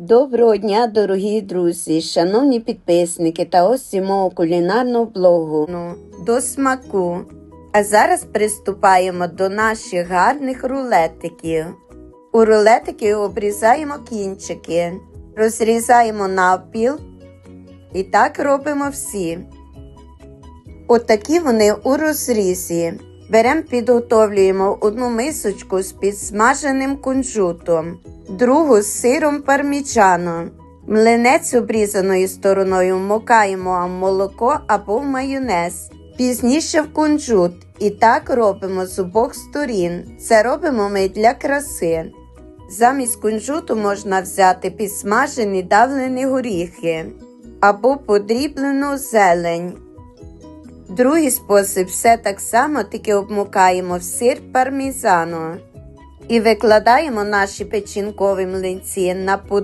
Доброго дня, дорогі друзі, шановні підписники та гості мого кулінарного блогу. Ну, До смаку. А зараз приступаємо до наших гарних рулетиків. У рулетики обрізаємо кінчики, розрізаємо навпіл і так робимо всі. Отакі вони у розрізі. Беремо, підготовлюємо одну мисочку з підсмаженим кунжутом, другу з сиром пармічано. Млинець обрізаною стороною вмокаємо в молоко або в майонез. Пізніше в кунжут. І так робимо з обох сторін. Це робимо ми для краси. Замість кунжуту можна взяти підсмажені давлені горіхи або подріблену зелень. Другий спосіб все так само, тільки обмукаємо в сир пармізану і викладаємо наші печінкові млинці на